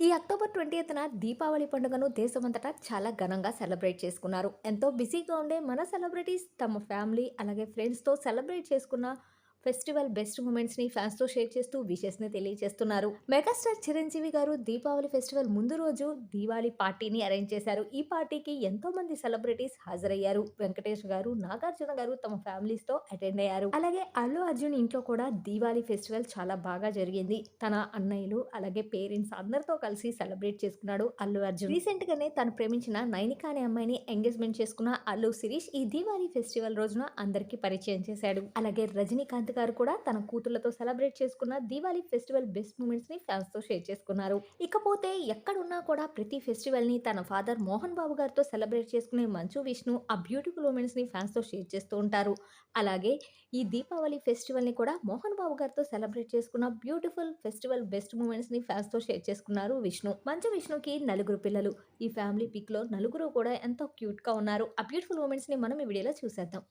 ఈ October twenty Deepavali పండుగను దేశమంతటా చాలా ఘనంగా సెలబ్రేట్ చేసుకున్నారు. ఎంతో బిజీగా ఉండే మన సెలబ్రిటీస్ తమ ఫ్యామిలీ అలాగే ఫ్రెండ్స్తో సెలబ్రేట్ చేసుకున్న ఫెస్టివల్ బెస్ట్ మూమెంట్స్ని ఫ్యాన్స్తో షేర్ చేస్తూ విషెస్ని తెలియజేస్తున్నారు. మెగాస్టార్ చిరంజీవి గారు దీపావళి ఫెస్టివల్ ముందు రోజు దీవాళి పార్టీని అరేంజ్ చేశారు. ఈ పార్టీకి ఎంతో మంది సెలబ్రిటీస్ హాజరయ్యారు. వెంకటేష్ గారు నాగార్జున గారు తమ ఫ్యామిలీస్తో అటెండ్ అయ్యారు. అలాగే అల్లు అర్జున్ ఇంట్లో కూడా దీవాళి ఫెస్టివల్ చాలా బాగా జరిగింది. తన అన్నయ్యలు అలాగే పేరెంట్స్ అందరితో కలిసి సెలబ్రేట్ చేసుకున్నాడు అల్లు అర్జున్. రీసెంట్ గానే తను ప్రేమించిన నైనిక అనే అమ్మాయిని ఎంగేజ్మెంట్ చేసుకున్న అల్లు శిరీష్ ఈ దీవాళి ఫెస్టివల్ రోజున అందరికీ పరిచయం చేశాడు. అలాగే రజనీకాంత్ గారు కూడా తన కూతుళ్ళతో సెలబ్రేట్ చేసుకున్న దీవాళీ ఫెస్టివల్ బెస్ట్ మూమెంట్స్ని ఫ్యాన్స్తో షేర్ చేసుకున్నారు. ఇకపోతే ఎక్కడున్నా కూడా ప్రతి ఫెస్టివల్ని తన ఫాదర్ మోహన్ బాబు గారితో సెలబ్రేట్ చేసుకునే మంచు విష్ణు ఆ బ్యూటిఫుల్ మూమెంట్స్ని ఫ్యాన్స్తో షేర్ చేస్తూ ఉంటారు. అలాగే ఈ దీపావళి ఫెస్టివల్ని కూడా మోహన్ బాబు గారితో సెలబ్రేట్ చేసుకున్న బ్యూటిఫుల్ ఫెస్టివల్ బెస్ట్ మూమెంట్స్ని ఫ్యాన్స్తో షేర్ చేసుకున్నారు విష్ణు. మంచు విష్ణుకి నలుగురు పిల్లలు. ఈ ఫ్యామిలీ పిక్లో నలుగురు కూడా ఎంతో క్యూట్గా ఉన్నారు. ఆ బ్యూటిఫుల్ మూమెంట్స్ని మనం ఈ వీడియోలో చూసేద్దాం.